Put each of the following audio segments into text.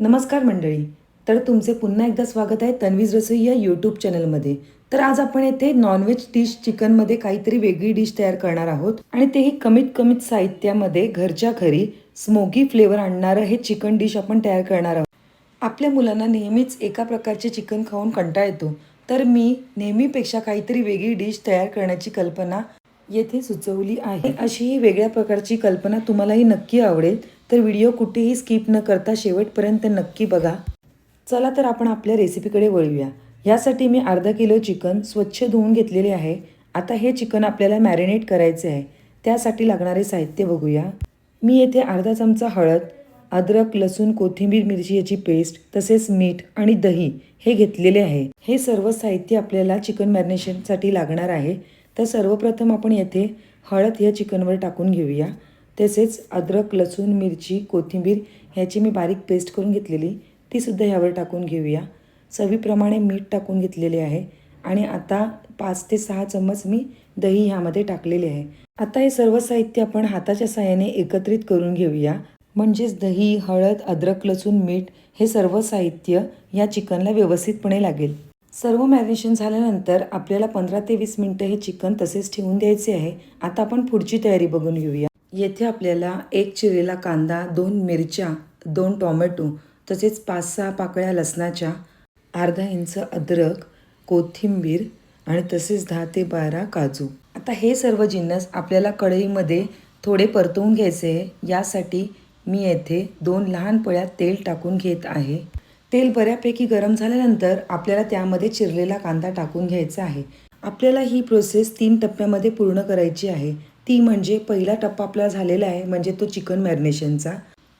नमस्कार मंडळी. तर तुमचे पुन्हा एकदा स्वागत आहे तन्वीज रसोई या यूट्यूब चॅनलमध्ये तर आज आपण येथे नॉनव्हेज डिश चिकनमध्ये काहीतरी वेगळी डिश तयार करणार आहोत आणि तेही कमीत कमीत साहित्यामध्ये घरच्या घरी स्मोगी फ्लेवर आणणारं हे चिकन डिश आपण तयार करणार आहोत. आपल्या मुलांना नेहमीच एका प्रकारचे चिकन खाऊन कंटाळा येतो. तर मी नेहमीपेक्षा काहीतरी वेगळी डिश तयार करण्याची कल्पना येथे सुचवली आहे. अशी ही वेगळ्या प्रकारची कल्पना तुम्हालाही नक्की आवडेल. तर व्हिडिओ कुठेही स्किप न करता शेवटपर्यंत नक्की बघा. चला तर आपण आपल्या रेसिपीकडे वळूया. यासाठी मी अर्धा किलो चिकन स्वच्छ धुवून घेतलेले आहे. आता हे चिकन आपल्याला मॅरिनेट करायचे आहे. त्यासाठी लागणारे साहित्य बघूया. मी येथे अर्धा चमचा हळद अद्रक लसूण कोथिंबीर मिरची याची पेस्ट तसेच मीठ आणि दही हे घेतलेले आहे. हे सर्व साहित्य आपल्याला चिकन मॅरिनेशनसाठी लागणार आहे. तर सर्वप्रथम आपण येथे हळद या चिकनवर टाकून घेऊया. तसेच अद्रक लसूण मिरची कोथिंबीर ह्याची मी बारीक पेस्ट करून घेतलेली. तीसुद्धा ह्यावर टाकून घेऊया. चवीप्रमाणे मीठ टाकून घेतलेले आहे. आणि आता पाच ते सहा चम्मच मी दही ह्यामध्ये टाकलेले आहे. आता हे सर्व साहित्य आपण हाताच्या साह्याने एकत्रित करून घेऊया. म्हणजेच दही हळद अद्रक लसूण मीठ हे सर्व साहित्य या चिकनला व्यवस्थितपणे लागेल. सर्व मॅरिनेशन झाल्यानंतर आपल्याला पंधरा ते वीस मिनटं हे चिकन तसेच ठेवून द्यायचे आहे. आता आपण पुढची तयारी बघून घेऊया. येथे आपल्याला एक चिरलेला कांदा दोन मिरच्या दोन टोमॅटो तसेच पाच सहा पाकळ्या लसणाच्या अर्धा इंच अद्रक कोथिंबीर आणि तसेच दहा ते बारा काजू. आता हे सर्व जिन्नस आपल्याला कढईमध्ये थोडे परतवून घ्यायचे आहे. यासाठी मी येथे दोन लहान पळ्यात तेल टाकून घेत आहे. तेल बऱ्यापैकी गरम झाल्यानंतर आपल्याला त्यामध्ये चिरलेला कांदा टाकून घ्यायचा आहे. आपल्याला ही प्रोसेस तीन टप्प्यामध्ये पूर्ण करायची आहे. ती म्हणजे पहिला टप्पा आपला झालेला आहे म्हणजे तो चिकन मॅरिनेशनचा.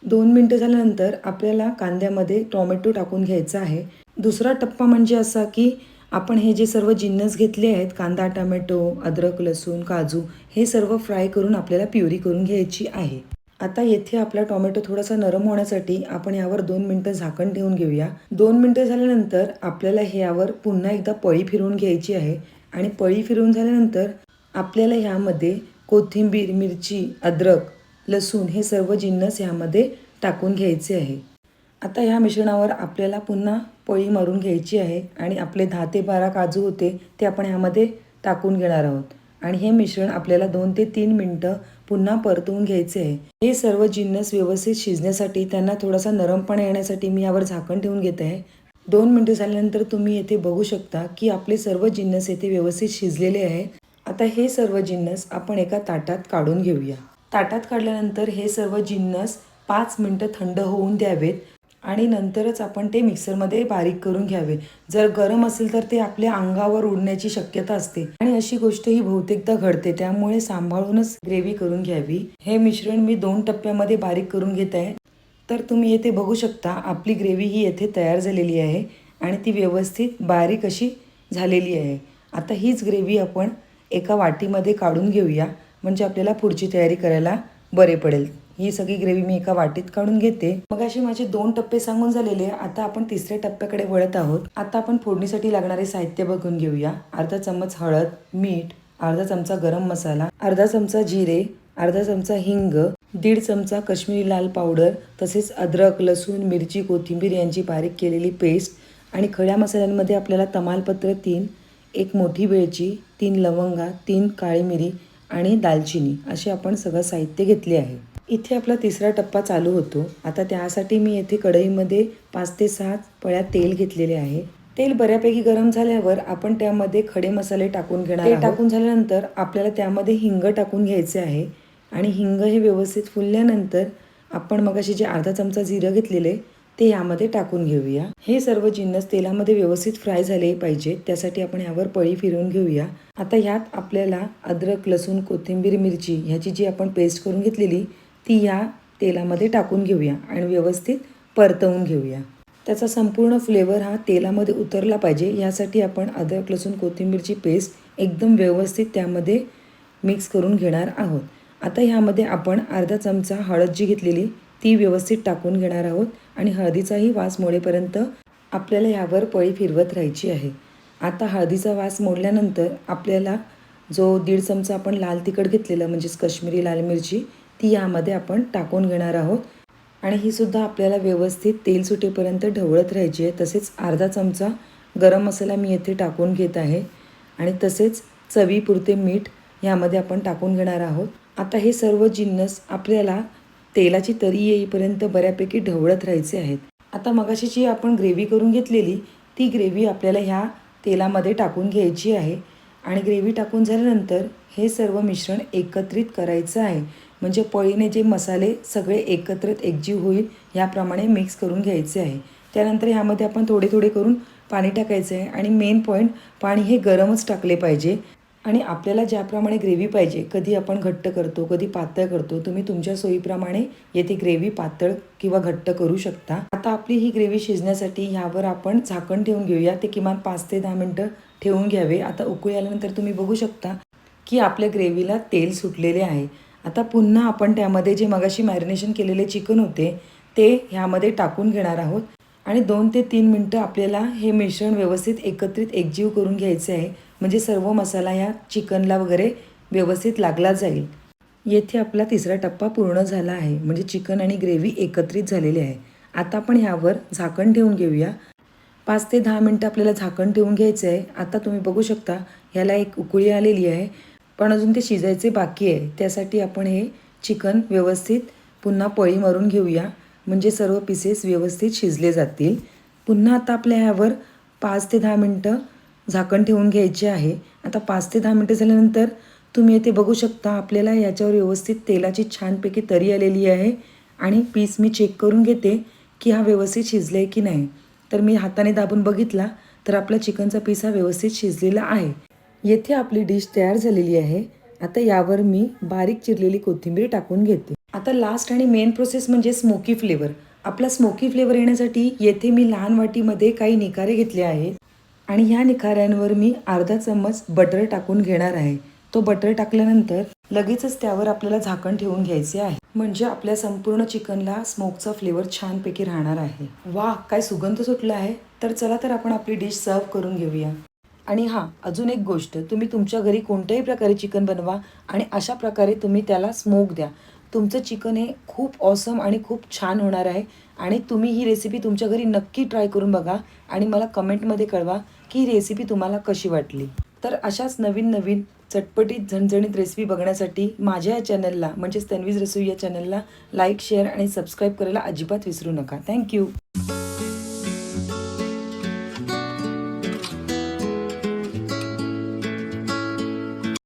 दोन मिनटं झाल्यानंतर आपल्याला कांद्यामध्ये टोमॅटो टाकून घ्यायचा आहे. दुसरा टप्पा म्हणजे असा की आपण हे जे सर्व जिन्नस घेतले आहेत कांदा टोमॅटो अद्रक लसूण काजू हे सर्व फ्राय करून आपल्याला प्युरी करून घ्यायची आहे. आता येथे आपला टोमॅटो थोडासा नरम होण्यासाठी आपण यावर दोन मिनटं झाकण ठेवून घेऊया. दोन मिनटं झाल्यानंतर आपल्याला हे यावर पुन्हा एकदा पळी फिरवून घ्यायची आहे आणि पळी फिरवून झाल्यानंतर आपल्याला ह्यामध्ये कोथिंबीर मिरची अद्रक लसूण हे सर्व जिन्नस ह्यामध्ये टाकून घ्यायचे आहे. आता ह्या मिश्रणावर आपल्याला पुन्हा पळी मारून घ्यायची आहे आणि आपले दहा ते बारा काजू होते ते आपण ह्यामध्ये टाकून घेणार आहोत. आणि हे मिश्रण आपल्याला दोन ते तीन मिनटं पुन्हा परतवून घ्यायचे आहे. हे सर्व जिन्नस व्यवस्थित शिजण्यासाठी त्यांना थोडासा नरमपणा येण्यासाठी मी यावर झाकण ठेवून घेत आहे. दोन मिनटं झाल्यानंतर तुम्ही येथे बघू शकता की आपले सर्व जिन्नस येथे व्यवस्थित शिजलेले आहे. आता हे सर्व जिन्नस आपण एका ताटात काढून घेऊया. ताटात काढल्यानंतर हे सर्व जिन्नस पाच मिनटं थंड होऊन द्यावेत आणि नंतरच आपण ते मिक्सरमध्ये बारीक करून घ्यावे. जर गरम असेल तर ते आपल्या अंगावर उडण्याची शक्यता असते आणि अशी गोष्ट ही बहुतेकदा घडते. त्यामुळे सांभाळूनच ग्रेव्ही करून घ्यावी. हे मिश्रण मी दोन टप्प्यामध्ये बारीक करून घेत आहे. तर तुम्ही येथे बघू शकता आपली ग्रेव्ही ही येथे तयार झालेली आहे आणि ती व्यवस्थित बारीक अशी झालेली आहे. आता हीच ग्रेव्ही आपण एका वाटीमध्ये काढून घेऊया. म्हणजे आपल्याला पुढची तयारी करायला बरे पडेल. ही सगळी ग्रेव्ही मी एका वाटीत काढून घेते. मग असे माझे दोन टप्पे सांगून झालेले. आता आपण तिसऱ्या टप्प्याकडे वळत आहोत. आता आपण फोडणीसाठी लागणारे साहित्य बघून घेऊया. अर्धा चमच हळद मीठ अर्धा चमचा गरम मसाला अर्धा चमचा जिरे अर्धा चमचा हिंग दीड चमचा काश्मीरी लाल पावडर तसेच अद्रक लसूण मिरची कोथिंबीर यांची बारीक केलेली पेस्ट आणि खड्या मसाल्यांमध्ये आपल्याला तमालपत्र तीन एक मोठी वेलची तीन लवंगा तीन काळी मिरी आणि दालचिनी असे आपण सगळं साहित्य घेतले आहे. इथे आपला तिसरा टप्पा चालू होतो. आता त्यासाठी मी येथे कढईमध्ये पाच ते सहा पळ्या तेल घेतलेले आहे. तेल बऱ्यापैकी गरम झाल्यावर आपण त्यामध्ये खडे मसाले टाकून घेणार ते टाकून झाल्यानंतर आपल्याला त्यामध्ये हिंग टाकून घ्यायचे आहे आणि हिंग हे व्यवस्थित फुलल्यानंतर आपण मग असे जे अर्धा चमचा जिरं घेतलेले ते यामध्ये टाकून घेऊया. हे सर्व जिन्नस तेलामध्ये व्यवस्थित फ्राय झाले पाहिजे त्यासाठी आपण यावर पळी फिरवून घेऊया. आता ह्यात आपल्याला अद्रक लसूण कोथिंबीर मिरची ह्याची जी आपण पेस्ट करून घेतलेली ती या तेलामध्ये टाकून घेऊया आणि व्यवस्थित परतवून घेऊया. त्याचा संपूर्ण फ्लेवर हा तेलामध्ये उतरला पाहिजे. यासाठी आपण अद्रक लसूण कोथिंबीरची पेस्ट एकदम व्यवस्थित त्यामध्ये मिक्स करून घेणार आहोत. आता ह्यामध्ये आपण अर्धा चमचा हळद जी घेतलेली ती व्यवस्थित टाकून घेणार आहोत. आणि हळदीचाही वास मोडेपर्यंत आपल्याला यावर पळी फिरवत राहायची आहे. आता हळदीचा वास मोडल्यानंतर आपल्याला जो दीड चमचा आपण लाल तिखट घेतलेलं म्हणजेच कश्मीरी लाल मिरची ती यामध्ये आपण टाकून घेणार आहोत. आणि ही सुद्धा आपल्याला व्यवस्थित तेल सुटेपर्यंत ढवळत राहायची आहे. तसेच अर्धा चमचा गरम मसाला मी येथे टाकून घेत आहे. आणि तसेच चवीपुरते मीठ यामध्ये आपण टाकून घेणार आहोत. आता हे सर्व जिन्नस आपल्याला तेलाची तरी येईपर्यंत बऱ्यापैकी ढवळत राहायचे आहेत. आता मगाशी जी आपण ग्रेव्ही करून घेतलेली ती ग्रेव्ही आपल्याला ह्या तेलामध्ये टाकून घ्यायची आहे. आणि ग्रेव्ही टाकून झाल्यानंतर हे सर्व मिश्रण एकत्रित करायचं आहे. म्हणजे पळीने जे मसाले सगळे एकत्रित एकजीव होईल ह्याप्रमाणे मिक्स करून घ्यायचे आहे. त्यानंतर ह्यामध्ये आपण थोडे थोडे करून पाणी टाकायचं आहे. आणि मेन पॉईंट पाणी हे गरमच टाकले पाहिजे. आणि आपल्याला ज्याप्रमाणे ग्रेव्ही पाहिजे कधी आपण घट्ट करतो कधी पातळ करतो तुम्ही तुमच्या सोयीप्रमाणे येथे ग्रेव्ही पातळ किंवा घट्ट करू शकता. आता आपली ही ग्रेव्ही शिजण्यासाठी ह्यावर आपण झाकण ठेवून घेऊया. ते किमान पाच ते दहा मिनटं ठेवून घ्यावे. आता उकळी आल्यानंतर तुम्ही बघू शकता की आपल्या ग्रेव्हीला तेल सुटलेले आहे. आता पुन्हा आपण त्यामध्ये जे मगाशी मॅरिनेशन केलेले चिकन होते ते ह्यामध्ये टाकून घेणार आहोत. आणि दोन ते तीन मिनटं आपल्याला हे मिश्रण व्यवस्थित एकत्रित एकजीव करून घ्यायचे आहे. म्हणजे सर्व मसाला या चिकनला वगैरे व्यवस्थित लागला जाईल. येथे आपला तिसरा टप्पा पूर्ण झाला आहे. म्हणजे चिकन आणि ग्रेव्ही एकत्रित झालेली आहे. आता आपण ह्यावर झाकण ठेवून घेऊया. पाच ते दहा मिनटं आपल्याला झाकण ठेवून घ्यायचं आहे. आता तुम्ही बघू शकता ह्याला एक उकळी आलेली आहे. पण अजून ते शिजायचे बाकी आहे. त्यासाठी आपण हे चिकन व्यवस्थित पुन्हा पळी मारून घेऊया. म्हणजे सर्व पीसेस व्यवस्थित शिजले जातील. पुन्हा आता आपल्या ह्यावर पाच ते दहा मिनटं झाकण ठेवून घ्यायचे आहे. आता पाच ते दहा मिनटं झाल्यानंतर तुम्ही येथे बघू शकता आपल्याला याच्यावर व्यवस्थित तेलाची छानपैकी तरी आलेली आहे आणि पीस मी चेक करून घेते की हा व्यवस्थित शिजला आहे की नाही. तर मी हाताने दाबून बघितला तर आपला चिकनचा पीस हा व्यवस्थित शिजलेला आहे. येथे आपली डिश तयार झालेली आहे. आता यावर मी बारीक चिरलेली कोथिंबीर टाकून घेते. आता लास्ट आणि मेन प्रोसेस म्हणजे स्मोकी फ्लेवर आपला स्मोकी फ्लेवर येण्यासाठी येथे मी लहान वाटीमध्ये काही निकारे घेतले आहेत. आणि ह्या निखाऱ्यांवर मी अर्धा चम्मच बटर टाकून घेणार आहे. तो बटर टाकल्यानंतर लगेचच त्यावर आपल्याला झाकण ठेवून घ्यायचे आहे. म्हणजे आपल्या संपूर्ण चिकनला स्मोकचा फ्लेवर छानपैकी राहणार आहे. वा काय सुगंध सुटला आहे. तर चला तर आपण आपली डिश सर्व करून घेऊया. आणि हां अजून एक गोष्ट. तुम्ही तुमच्या घरी कोणत्याही प्रकारे चिकन बनवा आणि अशा प्रकारे तुम्ही त्याला स्मोक द्या. तुमचं चिकन हे खूप ऑसम आणि खूप छान होणार आहे. आणि तुम्ही ही रेसिपी तुमच्या घरी नक्की ट्राय करून बघा. आणि मला कमेंटमध्ये कळवा. की रेसिपी तुम्हाला कशी वाटली? तर अशाच नवीन नवीन चटपटीत झणझणीत रेसिपी बघण्यासाठी माझ्या या चॅनलला म्हणजेच तन्वीज रसोई या चॅनलला लाईक शेअर आणि सबस्क्राईब करायला अजिबात विसरू नका. थँक्यू